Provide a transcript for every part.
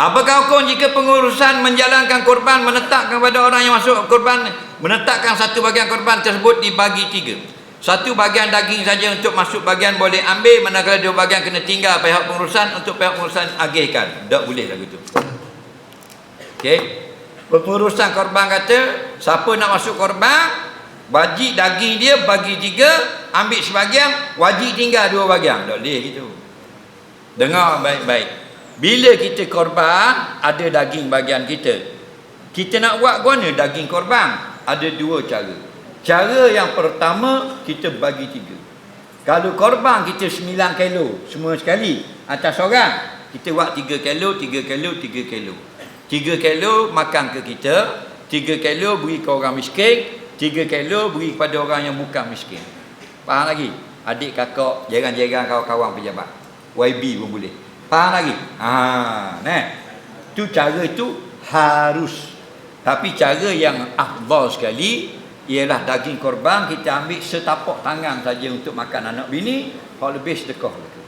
Apakah hukum jika pengurusan menjalankan korban menetapkan kepada orang yang masuk korban menetapkan satu bahagian korban tersebut dibagi tiga. Satu bahagian daging saja untuk masuk bahagian boleh ambil manakala dua bahagian kena tinggal pihak pengurusan untuk pihak pengurusan agihkan. Tak boleh lagu tu. Okey. Pengurusan korban kata siapa nak masuk korban Wajib daging dia bagi tiga Ambil sebahagian Wajib tinggal dua bahagian Tak boleh gitu Dengar baik-baik Bila kita korban Ada daging bahagian kita Kita nak buat guna daging korban Ada dua cara Cara yang pertama Kita bagi tiga Kalau korban kita 9 kilo Semua sekali Atas orang Kita buat 3 kilo 3 kilo 3 kilo 3 kilo makan ke kita 3 kilo beri ke orang miskin Tiga kilo beri kepada orang yang bukan miskin. Faham lagi? Adik kakak, jiran-jiran kawan-kawan pejabat. YB pun boleh. Faham lagi? Ha. Tu cara itu harus. Tapi cara yang afdal sekali ialah daging korban kita ambil setapak tangan saja untuk makan anak bini, kalau lebih sedekah lagi.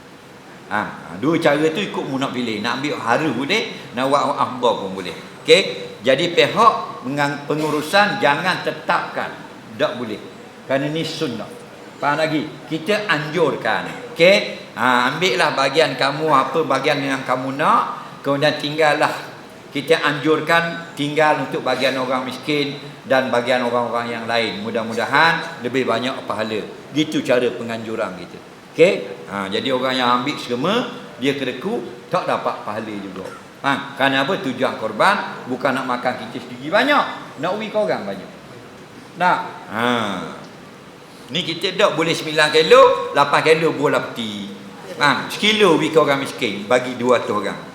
Ha, dua cara tu ikut mu nak pilih. Nak ambil haru boleh, nak buat afdal pun boleh. Okey? Jadi pihak pengurusan jangan tetapkan. Tak boleh. Kerana ini sunnah. Faham lagi? Kita anjurkan. Okey? Ha, ambillah bahagian kamu apa bahagian yang kamu nak. Kemudian tinggallah. Kita anjurkan tinggal untuk bahagian orang miskin dan bahagian orang-orang yang lain. Mudah-mudahan lebih banyak pahala. Gitu cara penganjuran kita. Okey? Ha, jadi orang yang ambil semua, dia kereku, tak dapat pahala juga. Ha, kerana apa? Tujuan korban bukan nak makan kita sedikit banyak. Nak uwi kau orang banyak. Nak? Ha. Ni kita tak boleh 9 kilo, 8 kilo bola peti. Ha, sekilo kau orang miskin. Bagi 200 orang.